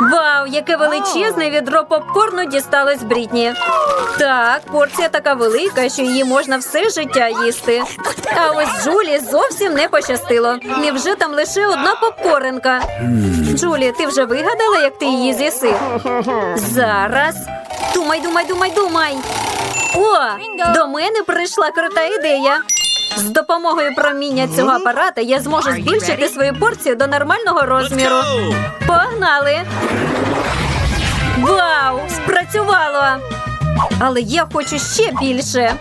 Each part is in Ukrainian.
Вау, яке величезне відро попкорну дісталось Брітні. Так, порція така велика, що її можна все життя їсти. А ось Джулі зовсім не пощастило. Невже там лише одна попкоренка? Джулі, ти вже вигадала, як ти її з'їси? Зараз. Думай, думай, думай, думай. О, до мене прийшла крута ідея. З допомогою проміння цього апарата я зможу збільшити свою порцію до нормального розміру. Погнали! Вау! Спрацювало! Але я хочу ще більше.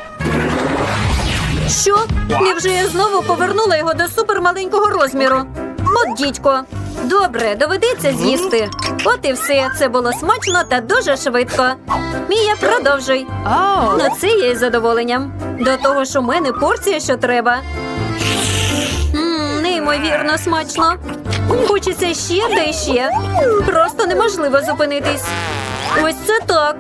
Що? Невже я знову повернула його до супермаленького розміру? От дідько. Добре, доведеться з'їсти. От і все. Це було смачно та дуже швидко. Мія, продовжуй. Ну, це я із задоволенням. До того ж у мене порція, що треба. Неймовірно смачно. Хочеться ще та ще. Просто неможливо зупинитись. Ось це так.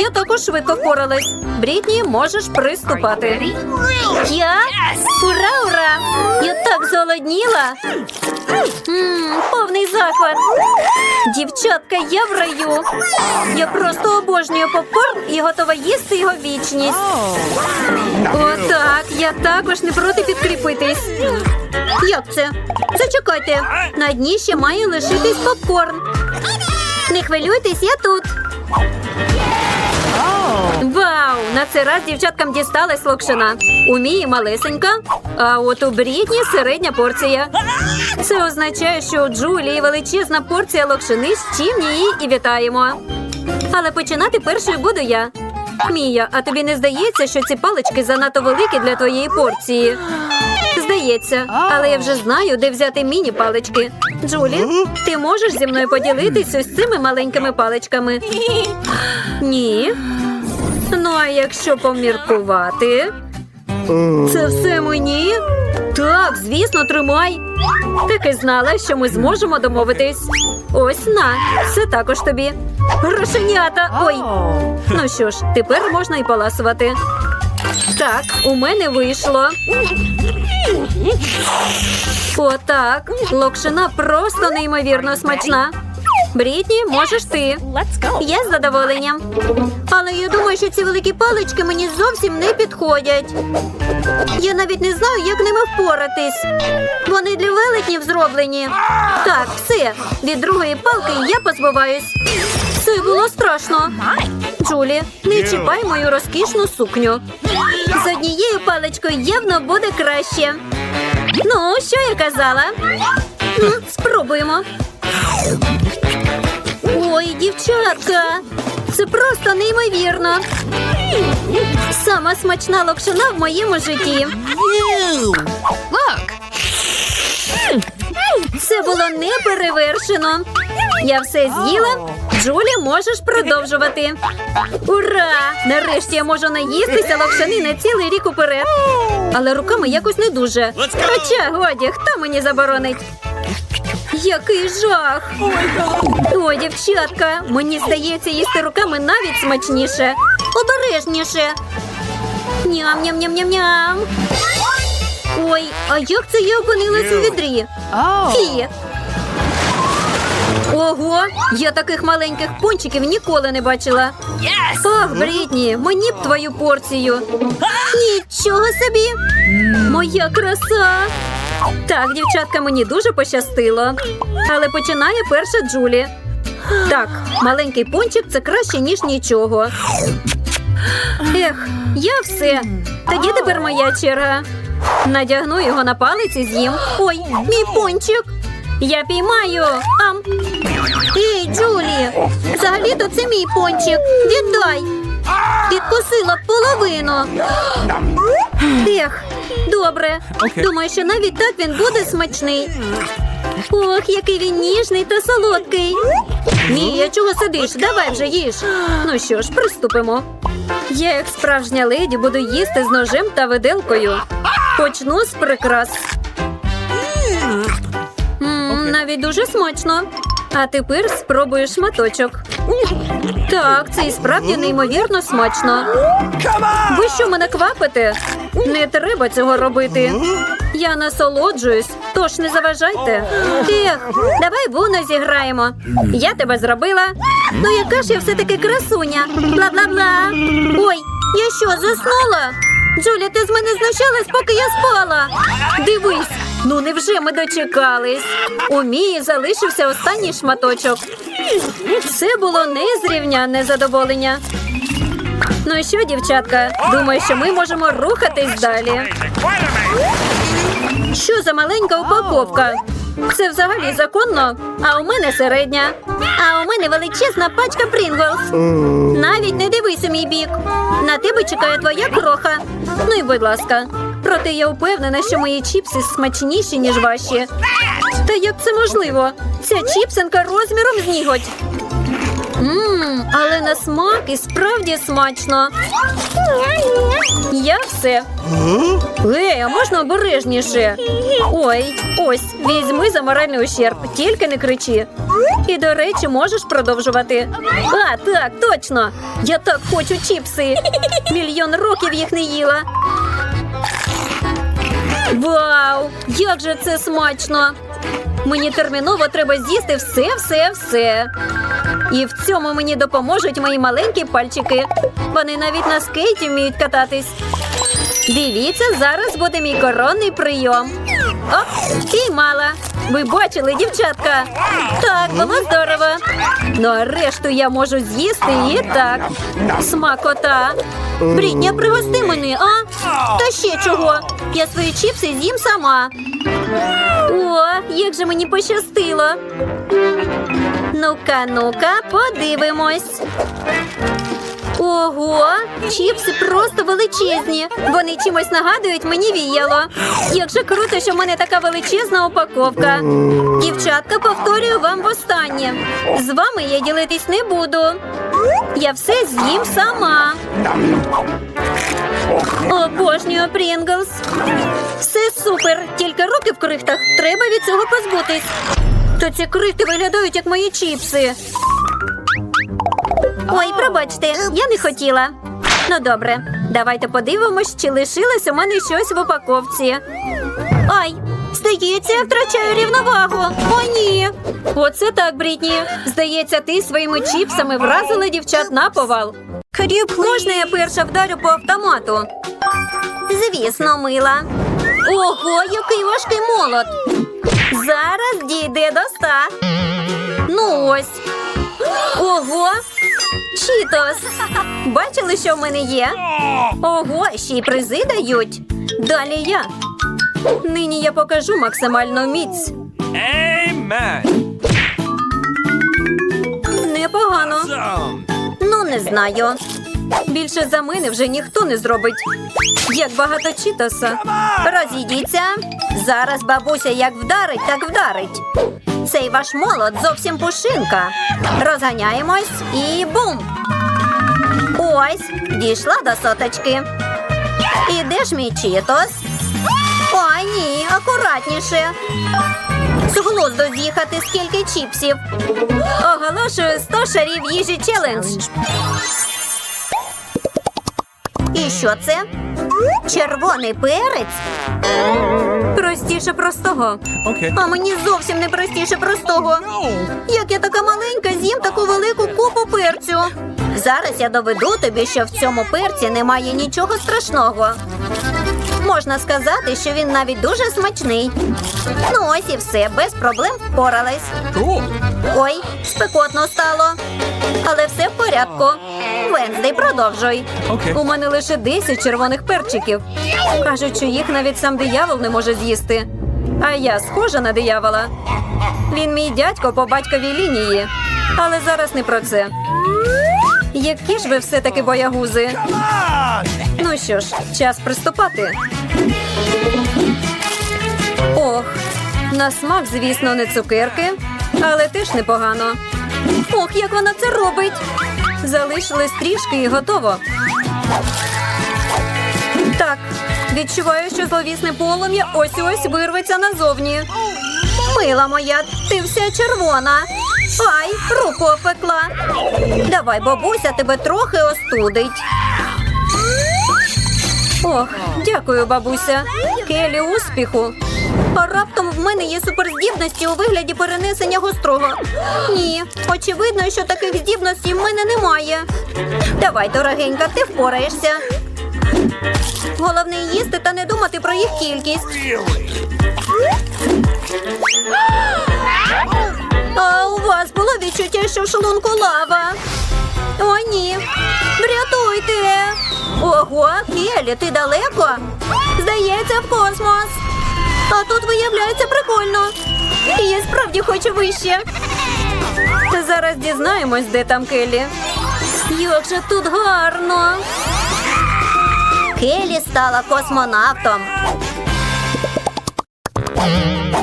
Я також швидко впоралась. Брітні, можеш приступати. Я? Ура, ура! Я так зголодніла. Мм, повний захват. Дівчатка, я в раю. Я просто обожнюю попкорн і готова їсти його вічність. Отак, я також не проти підкріпитись. Як це? Зачекайте. На дні ще має лишитись попкорн. Не хвилюйтесь, я тут. Вау! На цей раз дівчаткам дісталась локшина. У Мії малесенька, а от у Брітні середня порція. Це означає, що у Джулії величезна порція локшини, з чим її і вітаємо. Але починати першою буду я. Мія, а тобі не здається, що ці палички занадто великі для твоєї порції? Здається, але я вже знаю, де взяти міні-палички. Джулі, ти можеш зі мною поділитись ось цими маленькими паличками? Ні. Ну, а якщо поміркувати, це все мені? Так, звісно, тримай. Так і знала, що ми зможемо домовитись. Ось на, це також тобі. Грошенята. Ой. Ну що ж, тепер можна і поласувати. Так, у мене вийшло. Отак. Локшина просто неймовірно смачна. Брітні, можеш ти. Я з задоволенням. Але я думаю, що ці великі палички мені зовсім не підходять. Я навіть не знаю, як ними впоратись. Вони для велетнів зроблені. Так, все. Від другої палки я позбуваюсь. Це було страшно. Джулі, не чіпай мою розкішну сукню. З однією паличкою явно буде краще. Ну, що я казала? Спробуємо. Дівчатка, це просто неймовірно. Сама смачна локшина в моєму житті. Look. Це було неперевершено. Я все з'їла. Джулі, можеш продовжувати. Ура! Нарешті я можу наїстися локшини на цілий рік уперед. Але руками якось не дуже. Хоча годі, хто мені заборонить? Який жах! О, дівчатка, мені здається, їсти руками навіть смачніше. Обережніше. Ням-ням-ням-ням-ням. Ой, а як це я опинилась у відрі? Фі. Ого, я таких маленьких пончиків ніколи не бачила. Ох, Брітні, мені б твою порцію. Нічого собі. Моя краса. Так, дівчатка, мені дуже пощастило. Але починає перша Джулі. Так, маленький пончик це краще, ніж нічого. Ех, я все. Тоді тепер моя черга. Надягну його на палець і з'їм. Ой, мій пончик. Я піймаю. Ам. Ей, Джулі, взагалі-то це мій пончик. Віддай. Відкусила половину. Ех, добре. Думаю, що навіть так він буде смачний. Ох, який він ніжний та солодкий. Мія, чого сидиш? Давай вже їж. Ну що ж, приступимо. Я, як справжня леді, буду їсти з ножем та виделкою. Почну з прикрас. М, навіть дуже смачно. А тепер спробую шматочок. Так, це і справді неймовірно смачно. Ви що мене квапите? Не треба цього робити. Я насолоджуюсь, тож не заважайте. Ех, давай в зіграємо. Я тебе зробила. Ну яка ж я все-таки красуня. Бла-бла-бла. Ой, я що, заснула? Джуля, ти з мене знущалась, поки я спала. Дивись, ну невже ми дочекались? У Мії залишився останній шматочок. Це було незрівнянне задоволення. Ну і що, дівчатка, думаю, що ми можемо рухатись далі. Що за маленька упаковка? Це взагалі законно, а у мене середня. А у мене величезна пачка Прінглс. Навіть не дивись у мій бік. На тебе чекає твоя кроха. Ну і будь ласка. Проте я впевнена, що мої чіпси смачніші, ніж ваші. Та як це можливо? Ця чіпсинка розміром з ніготь. Ммм, але на смак і справді смачно. Я все. Ей, а можна обережніше? Ой, ось, візьми за моральний ущерб, тільки не кричи. І, до речі, можеш продовжувати. А, так, точно. Я так хочу чіпси. Мільйон років їх не їла. Вау! Як же це смачно! Мені терміново треба з'їсти все, все, все. І в цьому мені допоможуть мої маленькі пальчики. Вони навіть на скейті вміють кататись. Дивіться, зараз буде мій коронний прийом. Оп, піймала. Ви бачили, дівчатка? Так, було здорово. Ну а решту я можу з'їсти і так. Смакота. Брітня, пригости мене, а? Та ще чого? Я свої чіпси з'їм сама. О, як же мені пощастило. Ну-ка, ну-ка, подивимось. Ого, чіпси просто величезні. Вони чимось нагадують мені віяло. Як же круто, що в мене така величезна упаковка. Дівчатка, повторюю вам востаннє. З вами я ділитись не буду. Я все з'їм сама. Обожнюю Прінглс. Все супер. Тільки руки в крихтах. Треба від цього позбутись. То ці крихти виглядають як мої чіпси. Ой, пробачте, я не хотіла. Ну добре, давайте подивимось, чи лишилось у мене щось в упаковці. Ай, здається, я втрачаю рівновагу. О, ні. Оце так, Брітні. Здається, ти своїми чіпсами вразила дівчат на повал. Можна я перша вдарю по автомату? Звісно, мила. Ого, який важкий молот. Зараз дійде до ста. Ну ось. Ого! Чітос! Бачили, що в мене є? Ого, ще й призи дають. Далі я. Нині я покажу максимальну міць. Amen. Непогано. Знаю. Більше за мене вже ніхто не зробить. Як багато чітоса. Розійдіться. Зараз бабуся як вдарить, так вдарить. Цей ваш молот зовсім пушинка. Розганяємось і бум. Ось, дійшла до соточки. І де ж мій чітос? Ой, ні, акуратніше. З глузду з'їхати скільки чіпсів. Оголошую 100 шарів їжі челендж. І що це? Червоний перець? Простіше простого. Okay. А мені зовсім не простіше простого. Як я така маленька, з'їм таку велику купу перцю. Зараз я доведу тобі, що в цьому перці немає нічого страшного. Можна сказати, що він навіть дуже смачний. Ну ось і все, без проблем впорались. Ой, спекотно стало. Але все в порядку. Венздей, продовжуй. Окей. У мене лише 10 червоних перчиків. Кажуть, що їх навіть сам диявол не може з'їсти. А я схожа на диявола. Він мій дядько по батьковій лінії. Але зараз не про це. Які ж ви все-таки боягузи? Ну що ж, час приступати. Ох, на смак, звісно, не цукерки, але теж непогано. Ох, як вона це робить! Залишилось трішки і готово. Так, відчуваю, що зловісне полум'я ось ось вирветься назовні. Мила моя, ти вся червона. Ай, руку опекла. Давай, бабуся, тебе трохи остудить. Ох, дякую, бабуся. Келі, успіху. А раптом в мене є суперздібності у вигляді перенесення гострого. Ні, очевидно, що таких здібностей в мене немає. Давай, дорогенька, ти впораєшся. Головне їсти та не думати про їх кількість. А у вас було відчуття, що в шлунку лава? О, ні. Врятуйте. Ого, Келі, ти далеко? Здається, в космос. А тут виявляється прикольно. І я справді хочу вище. Зараз дізнаємось, де там Келі. Як же тут гарно. Келі стала космонавтом.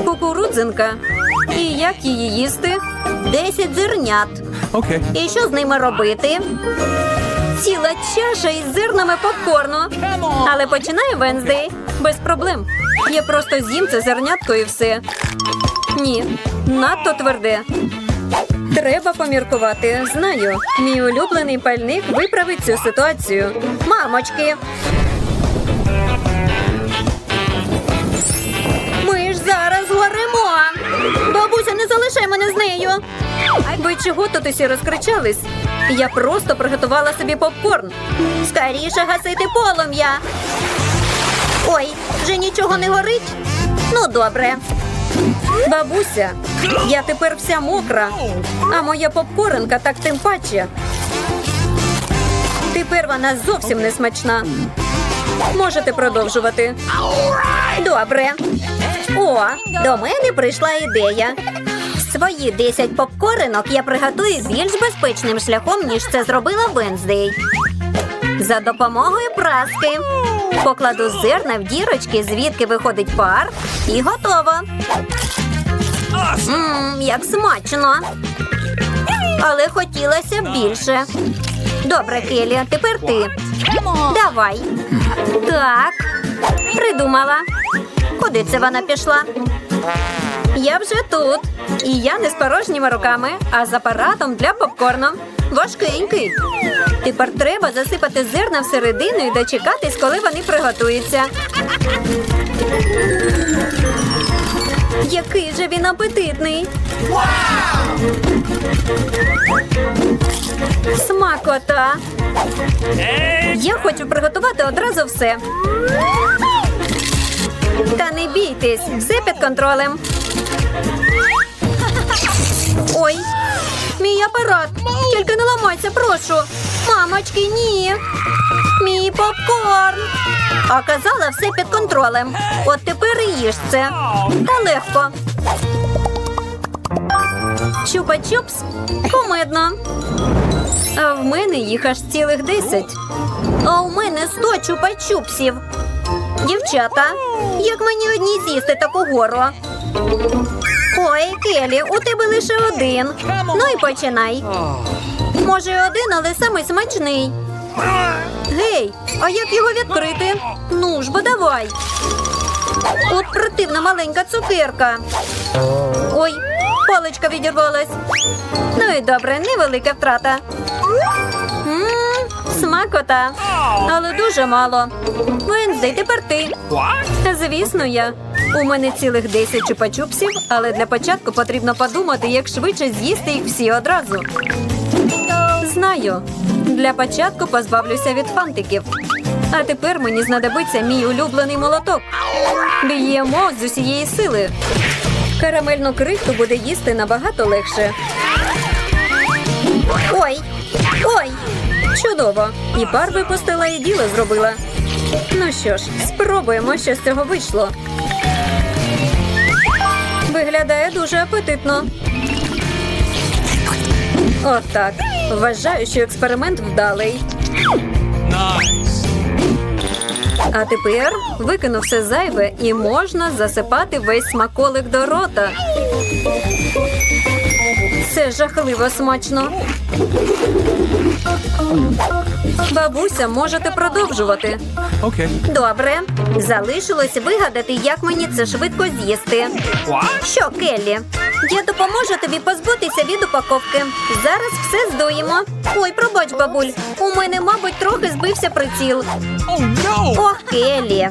Кукурудзинка. І як її їсти? Десять зернят. Okay. І що з ними робити? Ціла чаша із зернами попкорну. Але починає Венздей. Без проблем. Я просто з'їм це зернятко і все. Ні, надто тверде. Треба поміркувати. Знаю, мій улюблений пальник виправить цю ситуацію. Мамочки. Ми ж зараз горимо. Бабуся, не залишай мене з нею. Ви чого тут усі розкричались? Я просто приготувала собі попкорн. Скоріше гасити полум'я. Ой, вже нічого не горить? Ну, добре. Бабуся, я тепер вся мокра, а моя попкорнка так тим паче. Тепер вона зовсім не смачна. Можете продовжувати. Добре. О, до мене прийшла ідея. Свої 10 попкоринок я приготую більш безпечним шляхом, ніж це зробила Венздей. За допомогою праски. Покладу зерна в дірочки, звідки виходить пар, і готово. Мм, як смачно. Але хотілося більше. Добре, Келі, тепер ти. Давай. Так. Придумала. Куди це вона пішла? Я вже тут. І я не з порожніми руками, а з апаратом для попкорну. Важкенький. Тепер треба засипати зерна всередину і дочекатись, коли вони приготуються. Який же він апетитний. Смакота. Я хочу приготувати одразу все. Та не бійтесь, все під контролем. Ой, мій апарат. Тільки не ламайся, прошу. Мамочки, ні. Мій попкорн. А казала все під контролем. От тепер і їж це. Та легко. Чупа-чупс. Кумедно. А в мене їх аж цілих десять. А у мене сто чупа-чупсів. Дівчата, як мені одній з'їсти таку гору? Ой, Келі, у тебе лише один. Ну і починай. Може, один, але самий смачний. Гей, а як його відкрити? Ну ж бо давай. От противна маленька цукерка. Ой, паличка відірвалась. Ну і добре, невелика втрата. Мм, смакота. Але дуже мало. Венздей, тепер ти. Звісно, я. У мене цілих 10 чупа-чупсів, але для початку потрібно подумати, як швидше з'їсти їх всі одразу. Знаю. Для початку позбавлюся від фантиків. А тепер мені знадобиться мій улюблений молоток. Б'ємо з усієї сили. Карамельну крихту буде їсти набагато легше. Ой! Ой! Чудово! І пар випустила, і діло зробила. Ну що ж, спробуємо, що з цього вийшло. Виглядає дуже апетитно. Отак. Вважаю, що експеримент вдалий. А тепер викину все зайве і можна засипати весь смаколик до рота. Це жахливо смачно. Бабуся, можете продовжувати. Okay. Добре. Залишилось вигадати, як мені це швидко з'їсти. Що, Келлі? Я допоможу тобі позбутися від упаковки. Зараз все здуємо. Ой, пробач, бабуль. У мене, мабуть, трохи збився приціл. Oh no! Ох, Келлі.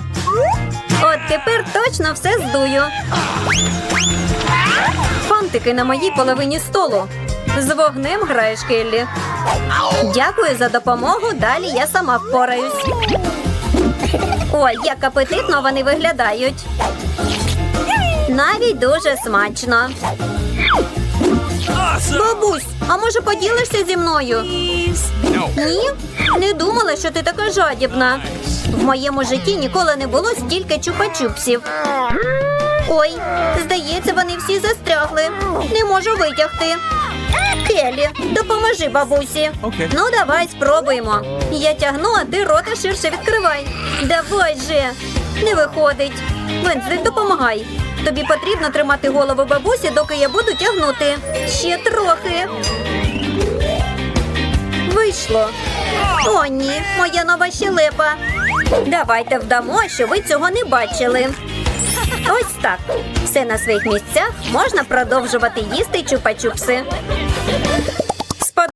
От тепер точно все здую. Фантики на моїй половині столу. З вогнем граєш, Келлі. Дякую за допомогу. Далі я сама впораюсь. Ой, як апетитно вони виглядають. Навіть дуже смачно. Бабусь, а може поділишся зі мною? Ні? Не думала, що ти така жадібна. В моєму житті ніколи не було стільки чупа-чупсів. Ой, здається, вони всі застрягли. Не можу витягти. Келі, допоможи бабусі. Окей. Ну, давай спробуємо. Я тягну, а ти рота ширше відкривай. Давай же. Не виходить. Венздей, допомагай. Тобі потрібно тримати голову бабусі, доки я буду тягнути. Ще трохи. Вийшло. О, ні, моя нова щелепа. Давайте вдамо, що ви цього не бачили. Ось так. Все на своїх місцях можна продовжувати їсти чупа-чупси.